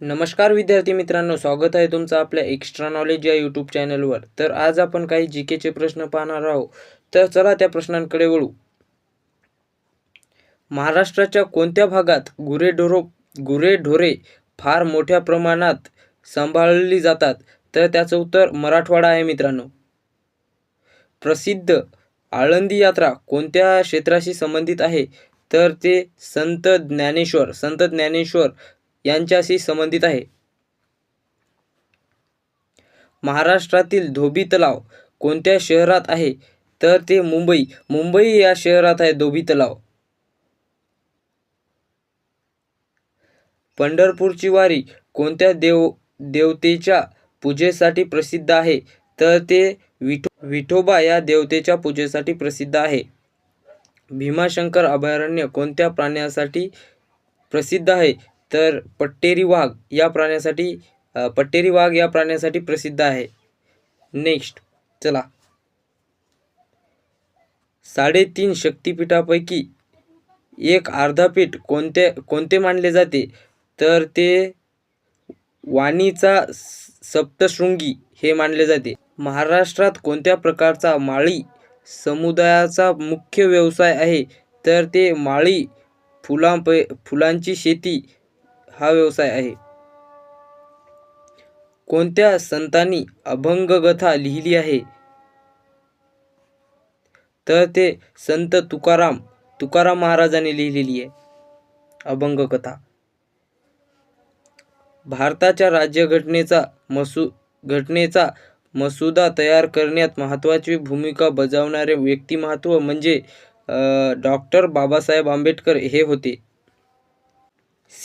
नमस्कार विद्यार्थी मित्रांनो स्वागत आहे तुमचं आपल्या एक्स्ट्रा नॉलेज या यूट्यूब चॅनलवर तर आज आपण काही जी केचे प्रश्न पाहणार आहोत. तर चला त्या प्रश्नांकडे वळू. महाराष्ट्राच्या कोणत्या भागात गुरेढोरो गुरेढोरे फार मोठ्या प्रमाणात सांभाळली जातात? तर त्याचं उत्तर मराठवाडा आहे मित्रांनो. प्रसिद्ध आळंदी यात्रा कोणत्या क्षेत्राशी संबंधित आहे? तर ते संत ज्ञानेश्वर संत ज्ञानेश्वर यांच्याशी संबंधित आहे. महाराष्ट्रातील धोबी तलाव कोणत्या शहरात आहे? तर ते मुंबई. मुंबई या शहरात आहे धोबी तलाव. पंढरपूरची वारी कोणत्या देव देवतेच्या पूजेसाठी प्रसिद्ध आहे? तर ते विठो विठोबा या देवतेच्या पूजेसाठी प्रसिद्ध आहे. भीमाशंकर अभयारण्य कोणत्या प्राण्यासाठी प्रसिद्ध आहे? तर पट्टेरी वाघ या प्राण्यासाठी पट्टेरी वाघ या प्राण्यासाठी प्रसिद्ध आहे. नेक्स्ट चला. साडेतीन शक्तिपीठापैकी एक अर्धापीठ कोणते कोणते मानले जाते? तर ते वाणीचा स- सप्तशृंगी हे मानले जाते. महाराष्ट्रात कोणत्या प्रकारचा माळी समुदायाचा मुख्य व्यवसाय आहे? तर ते माळी फुलांपै फुलांची शेती हा व्यवसाय आहे. कोणत्या संतांनी अभंगकथा लिहिली आहे? तर ते संत तुकाराम तुकाराम महाराजांनी लिहिलेली आहे. अभंगकथा भारताच्या राज्यघटनेचा मसू घटनेचा मसुदा तयार करण्यात महत्त्वाची भूमिका बजावणारे व्यक्तिमत्व म्हणजे डॉक्टर बाबासाहेब आंबेडकर हे होते.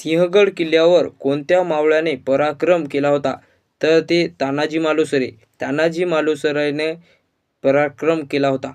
सिंहगड किल्ल्यावर कोणत्या मावळ्याने पराक्रम केला होता? तर ते तानाजी मालुसरे. तानाजी मालुसरेने पराक्रम केला होता.